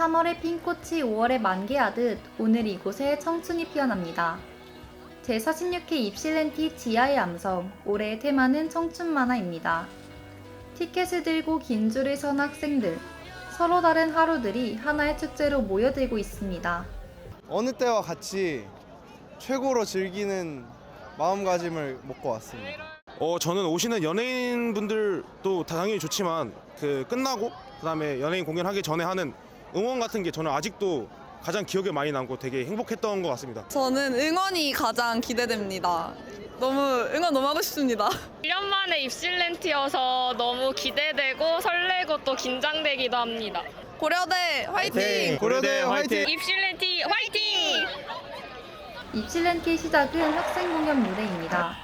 3월의 핀꽃이 5월에 만개하듯 오늘 이곳에 청춘이 피어납니다. 제46회 입실렌티 지하의 암성, 올해의 테마는 청춘 만화입니다. 티켓을 들고 긴 줄을 선 학생들, 서로 다른 하루들이 하나의 축제로 모여들고 있습니다. 어느 때와 같이 최고로 즐기는 마음가짐을 먹고 왔습니다. 어 저는 오시는 연예인 분들도 다 당연히 좋지만 그 끝나고 그다음에 연예인 공연하기 전에 하는 응원 같은 게 저는 아직도 가장 기억에 많이 남고 되게 행복했던 것 같습니다. 저는 응원이 가장 기대됩니다. 너무 응원 너무 하고 싶습니다. 1년 만에 입실렌트여서 너무 기대되고 설레고 또 긴장되기도 합니다. 고려대 화이팅! 고려대 화이팅! 입실렌티 화이팅! 입실렌티 시작은 학생 공연 무대입니다.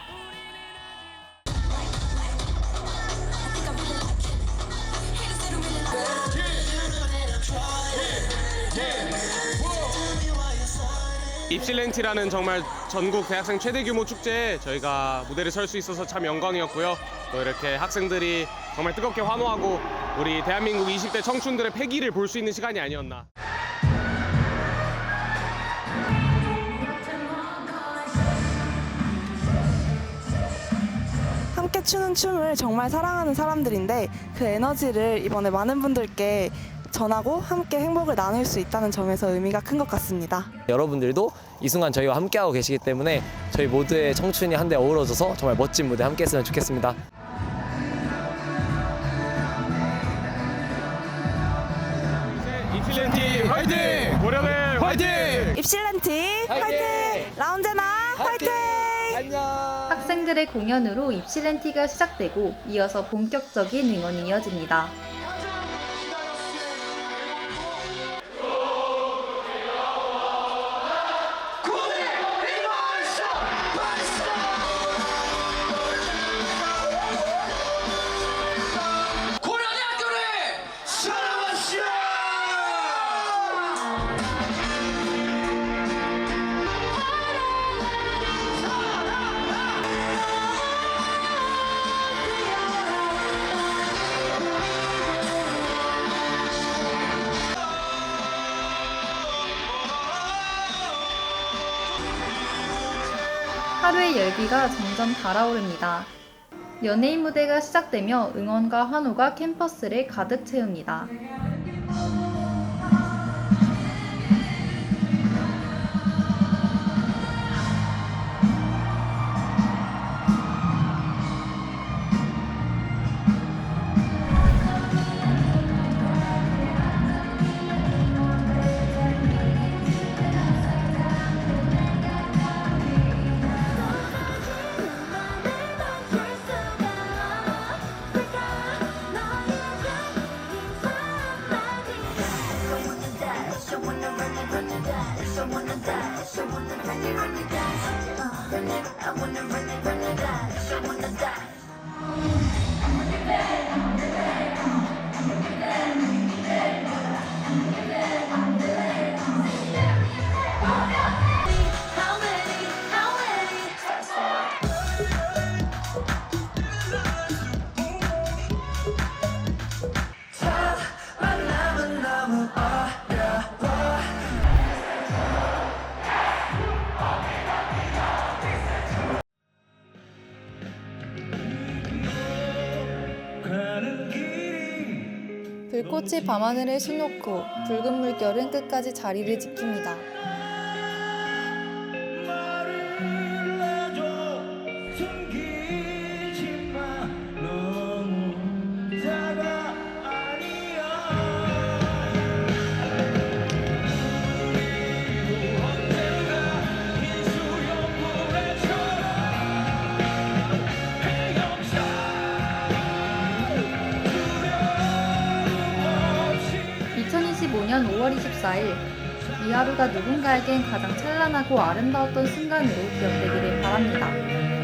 입실렌티라는 정말 전국 대학생 최대 규모 축제에 저희가 무대를 설 수 있어서 참 영광이었고요. 또 이렇게 학생들이 정말 뜨겁게 환호하고 우리 대한민국 20대 청춘들의 패기를 볼 수 있는 시간이 아니었나. 함께 추는 춤을 정말 사랑하는 사람들인데 그 에너지를 이번에 많은 분들께 전하고 함께 행복을 나눌 수 있다는 점에서 의미가 큰 것 같습니다. 여러분들도 이 순간 저희와 함께하고 계시기 때문에 저희 모두의 청춘이 한데 어우러져서 정말 멋진 무대 함께 했으면 좋겠습니다. 입실렌티 화이팅! 고려대 화이팅! 입실렌티 화이팅! 라운제나 화이팅! 학생들의 공연으로 입실렌티가 시작되고 이어서 본격적인 응원이 이어집니다. 하루의 열기가 점점 달아오릅니다. 연예인 무대가 시작되며 응원과 환호가 캠퍼스를 가득 채웁니다. wanna I wanna run it, run it, dash. I wanna run it, run it. I wanna die. I wanna. 불꽃이 밤하늘에 수놓고 붉은 물결은 끝까지 자리를 지킵니다. (2025년 5월 24일) 이 하루가 누군가에겐 가장 찬란하고 아름다웠던 순간으로 기억되기를 바랍니다.